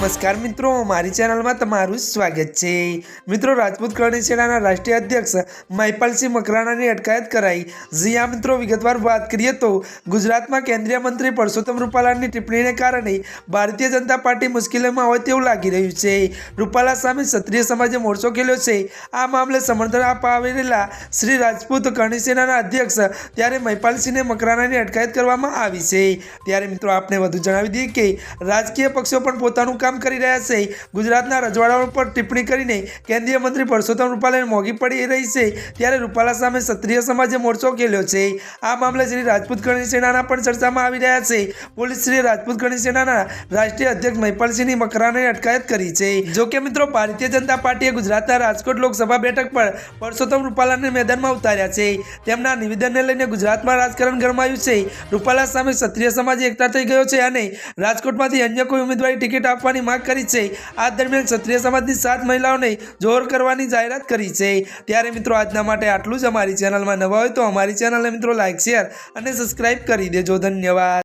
નમસ્કાર મિત્રો, મારી ચેનલમાં તમારું સ્વાગત છે. મિત્રો, રાજપૂત કરણી સેનાના રાષ્ટ્રીય અધ્યક્ષ મહિપાલસિંહ મકરાણાની અટકાયત કરાઈ. જ્યાં મિત્રો, વિગતવાર વાત કરીએ તો ગુજરાતમાં કેન્દ્રીય મંત્રી પરસોત્તમ રૂપાલાની ટિપ્પણીને કારણે ભારતીય જનતા પાર્ટી મુશ્કેલીમાં હોય તેવું લાગી રહ્યું છે. રૂપાલા સામે ક્ષત્રિય સમાજે મોરચો ખેલ્યો છે. આ મામલે સમર્થન આપવા આવેલા શ્રી રાજપૂત કરણી સેનાના અધ્યક્ષ ત્યારે મહિપાલસિંહને મકરાણાની અટકાયત કરવામાં આવી છે. ત્યારે મિત્રો, આપને વધુ જણાવી દઈએ કે રાજકીય પક્ષો પણ પોતાનું કામ કરી રહ્યા છે. ગુજરાતના રજવાડાઓ પર ટિપ્પણી કરીને કેન્દ્રીય મંત્રી પરસોત્તમ રૂપાલાને મોંઘી પડી રહી છે ત્યારે રૂપાલા સામે ક્ષત્રિય સમાજે મોરચો ખેલ્યો છે. આ મામલે શ્રી રાજપૂત કરણી સેનાના પણ ચર્ચામાં આવી રહ્યા છે. પોલીસ શ્રી રાજપૂત કરણી સેનાના રાષ્ટ્રીય અધ્યક્ષ મહિપાલસિંહની મકરાને અટકાયત કરી છે. જોકે મિત્રો, ભારતીય જનતા પાર્ટીએ ગુજરાતના રાજકોટ લોકસભા બેઠક પર પરસોત્તમ રૂપાલાને મેદાનમાં ઉતાર્યા છે. તેમના નિવેદનને લઈને ગુજરાતમાં રાજકારણ ગરમાયું છે. રૂપાલા સામે ક્ષત્રિય સમાજ એકતા થઈ ગયો છે અને રાજકોટમાંથી અન્ય કોઈ ઉમેદવારી ટિકિટ આપવાની માંગ કરી છે. આ દરમિયાન ક્ષત્રિય સમાજની સાત મહિલાઓને જોર કરવાની જાહેરાત કરી છે. ત્યારે મિત્રો આજના માટે આટલું જ અમારી ચેનલમાં નવા હોય તો અમારી ચેનલને મિત્રો લાઇક શેર અને સબસ્ક્રાઇબ કરી દેજો. ધન્યવાદ.